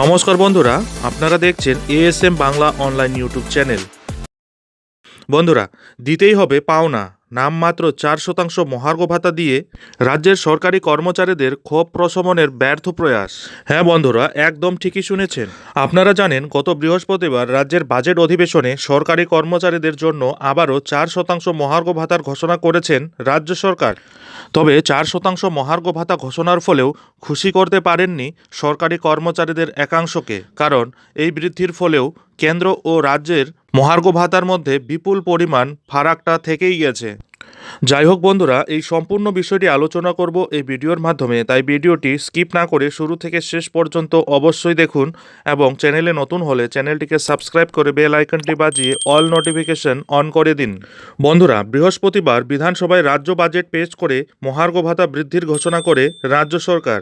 নমস্কার বন্ধুরা আপনারা দেখছেন ASM Bangla online YouTube channel বন্ধুরা দিতেই হবে পাওনা। নামমাত্র চার শতাংশ মহার্ঘ ভাতা দিয়ে রাজ্যের সরকারি কর্মচারীদের ক্ষোভ প্রশমনের ব্যর্থ প্রয়াস। হ্যাঁ বন্ধুরা, একদম ঠিকই শুনেছেন। আপনারা জানেন, গত বৃহস্পতিবার রাজ্যের বাজেট অধিবেশনে সরকারি কর্মচারীদের জন্য আবারও চার শতাংশ মহার্ঘ ভাতার ঘোষণা করেছেন রাজ্য সরকার। তবে চার শতাংশ মহার্ঘ ভাতা ঘোষণার ফলেও খুশি করতে পারেননি সরকারি কর্মচারীদের একাংশকে। কারণ এই বৃদ্ধির ফলেও কেন্দ্র ও রাজ্যের মহার্ঘ ভাতার মধ্যে বিপুল পরিমাণ ফারাকটা থেকেই গেছে। যাই হোক বন্ধুরা, এই সম্পূর্ণ বিষয়টি আলোচনা করব এই ভিডিওর মাধ্যমে, তাই ভিডিওটি স্কিপ না করে শুরু থেকে শেষ পর্যন্ত অবশ্যই দেখুন এবং চ্যানেলে নতুন হলে চ্যানেলটিকে সাবস্ক্রাইব করে বেল আইকনটি বাজিয়ে অল নোটিফিকেশন অন করে দিন। বন্ধুরা, বৃহস্পতিবার বিধানসভায় রাজ্য বাজেট পেশ করে মহার্ঘ ভাতা বৃদ্ধির ঘোষণা করে রাজ্য সরকার।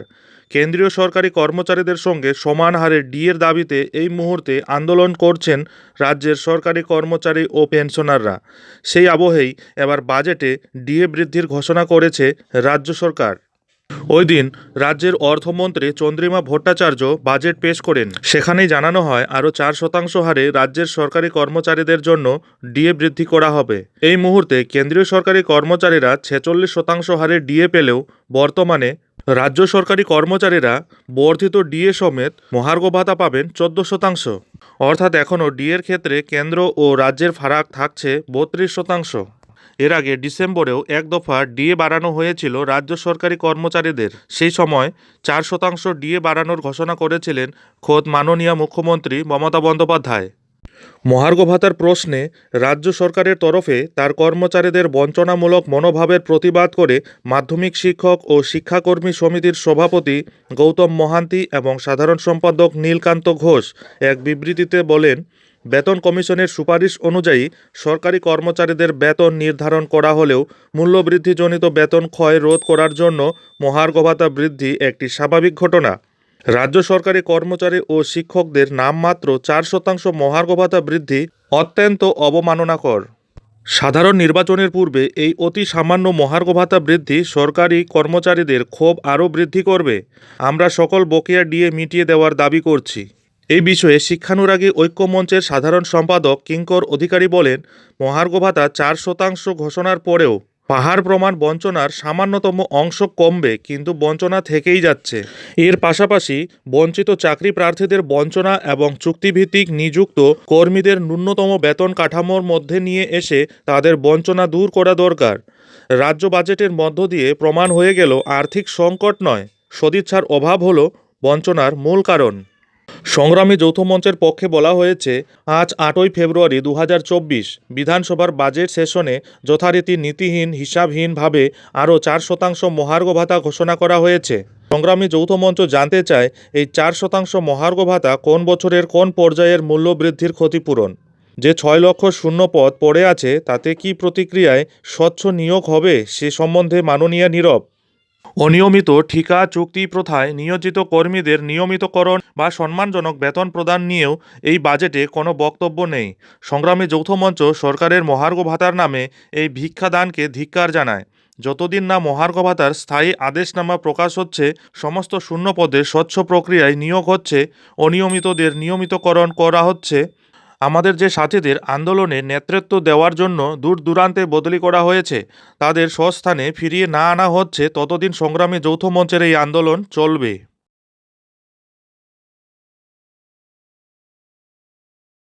কেন্দ্রীয় সরকারি কর্মচারীদের সঙ্গে সমান হারে ডিএর দাবিতে এই মুহূর্তে আন্দোলন করছেন রাজ্যের সরকারি কর্মচারী ও পেনশনাররা। সেই আবহেই এবার বাজেটে ডিএ বৃদ্ধির ঘোষণা করেছে রাজ্য সরকার। ওই দিন রাজ্যের অর্থমন্ত্রী চন্দ্রিমা ভট্টাচার্য বাজেট পেশ করেন। সেখানেই জানানো হয়, আরও চার শতাংশ হারে রাজ্যের সরকারি কর্মচারীদের জন্য ডিএ বৃদ্ধি করা হবে। এই মুহূর্তে কেন্দ্রীয় সরকারি কর্মচারীরা ছেচল্লিশ শতাংশ হারে ডিএ পেলেও বর্তমানে রাজ্য সরকারি কর্মচারীরা বর্ধিত ডিএ সমেত মহার্ঘ ভাতা পাবেন চোদ্দ শতাংশ। অর্থাৎ এখনও ডিএর ক্ষেত্রে কেন্দ্র ও রাজ্যের ফারাক থাকছে বত্রিশ শতাংশ। এর আগে ডিসেম্বরেও এক দফা ডিএ বাড়ানো হয়েছিল রাজ্য সরকারি কর্মচারীদের। সেই সময় চার শতাংশ ডিএ বাড়ানোর ঘোষণা করেছিলেন খোদ মাননীয় মুখ্যমন্ত্রী মমতা বন্দ্যোপাধ্যায়। মহার্ঘ ভাতার প্রশ্নে রাজ্য সরকারের তরফে তার কর্মচারীদের বঞ্চনামূলক মনোভাবের প্রতিবাদ করে মাধ্যমিক শিক্ষক ও শিক্ষাকর্মী সমিতির সভাপতি গৌতম মহান্তি এবং সাধারণ সম্পাদক নীলকান্ত ঘোষ এক বিবৃতিতে বলেন, বেতন কমিশনের সুপারিশ অনুযায়ী সরকারি কর্মচারীদের বেতন নির্ধারণ করা হলেও মূল্যবৃদ্ধিজনিত বেতন ক্ষয় রোধ করার জন্য মহার্ঘ ভাতা বৃদ্ধি একটি স্বাভাবিক ঘটনা। রাজ্য সরকারি কর্মচারী ও শিক্ষকদের নামমাত্র চার শতাংশ মহার্ঘ ভাতা বৃদ্ধি অত্যন্ত অবমাননাকর। সাধারণ নির্বাচনের পূর্বে এই অতি সামান্য মহার্ঘ ভাতা বৃদ্ধি সরকারি কর্মচারীদের ক্ষোভ আরও বৃদ্ধি করবে। আমরা সকল বকেয়া ডিএ মিটিয়ে দেওয়ার দাবি করছি। এই বিষয়ে শিক্ষানুরাগী ঐক্যমঞ্চের সাধারণ সম্পাদক কিঙ্কর অধিকারী বলেন, মহার্ঘ ভাতা চার শতাংশ ঘোষণার পরেও পাহাড় প্রমাণ বঞ্চনার সামান্যতম অংশ কমবে, কিন্তু বঞ্চনা থেকেই যাচ্ছে। এর পাশাপাশি বঞ্চিত চাকরি প্রার্থীদের বঞ্চনা এবং চুক্তিভিত্তিক নিযুক্ত কর্মীদের ন্যূনতম বেতন কাঠামোর মধ্যে নিয়ে এসে তাদের বঞ্চনা দূর করা দরকার। রাজ্য বাজেটের মধ্য দিয়ে প্রমাণ হয়ে গেল আর্থিক সংকট নয়, সদিচ্ছার অভাব হলো বঞ্চনার মূল কারণ। সংগ্রামী যৌথ মঞ্চের পক্ষে বলা হয়েছে, আজ আটই ফেব্রুয়ারি দু হাজার চব্বিশ বিধানসভার বাজেট সেশনে যথারীতি নীতিহীন, হিসাবহীনভাবে আরও চার শতাংশ মহার্ঘ ভাতা ঘোষণা করা হয়েছে। সংগ্রামী যৌথ মঞ্চ জানতে চায়, এই চার শতাংশ মহার্ঘ ভাতা কোন বছরের কোন পর্যায়ের মূল্য বৃদ্ধির ক্ষতিপূরণ? যে ছয় লক্ষ শূন্য পদ পড়ে আছে, তাতে কি প্রতিক্রিয়ায় স্বচ্ছ নিয়োগ হবে, সে সম্বন্ধে মাননীয় নীরব। অনিয়মিত ঠিকা চুক্তি প্রথায় নিয়োজিত কর্মীদের নিয়মিতকরণ বা সম্মানজনক বেতন প্রদান নিয়েও এই বাজেটে কোনো বক্তব্য নেই। সংগ্রামী যৌথ মঞ্চ সরকারের মহার্ঘ ভাতার নামে এই ভিক্ষাদানকে ধিক্কার জানায়। যতদিন না মহার্ঘ ভাতার স্থায়ী আদেশনামা প্রকাশ হচ্ছে, সমস্ত শূন্য পদে স্বচ্ছ প্রক্রিয়ায় নিয়োগ হচ্ছে, অনিয়মিতদের নিয়মিতকরণ করা হচ্ছে। আমাদের যে সাথীদের আন্দোলনে নেতৃত্ব দেওয়ার জন্য দূর দূরান্তে বদলি করা হয়েছে, তাদের স্বস্থানে ফিরিয়ে না আনা হচ্ছে, ততদিন সংগ্রামী যৌথ মঞ্চের এই আন্দোলন চলবে।